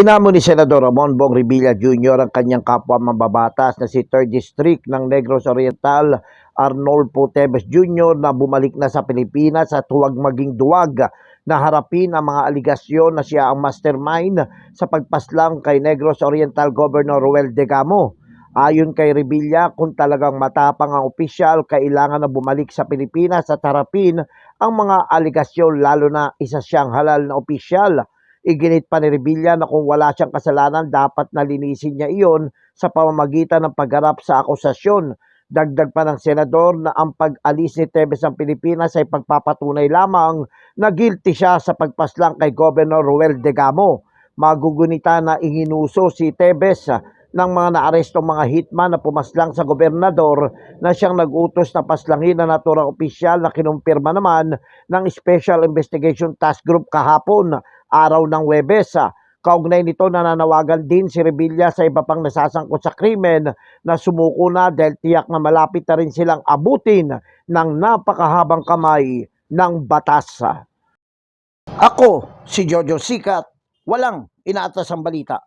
Inamo ni Senador Ramon Bong Revilla Jr. ang kanyang kapwa mambabatas na si 3rd District ng Negros Oriental Arnolfo Tevez Jr. na bumalik na sa Pilipinas at huwag maging duwag na harapin ang mga aligasyon na siya ang mastermind sa pagpaslang kay Negros Oriental Governor Ruel Degamo. Ayon kay Revilla, kung talagang matapang ang opisyal, kailangan na bumalik sa Pilipinas at harapin ang mga aligasyon lalo na isa siyang halal na opisyal. Iginit pa ni Revilla na kung wala siyang kasalanan, dapat nalinisin niya iyon sa pamamagitan ng pagharap sa akusasyon. Dagdag pa ng senador na ang pag-alis ni Tevez ng Pilipinas ay pagpapatunay lamang na guilty siya sa pagpaslang kay Governor Ruel Degamo. Magugunita na inginuso si Tevez ng mga naarestong mga hitman na pumaslang sa gobernador na siyang nag-utos na paslangin na naturang opisyal na kinumpirma naman ng Special Investigation Task Group kahapon, araw ng Webes. Kaugnay nito nananawagan din si Revilla sa iba pang nasasangkot sa krimen na sumuko na dahil tiyak na malapit na rin silang abutin ng napakahabang kamay ng batas. Ako, si Jojo Sikat, walang inaatas ang balita.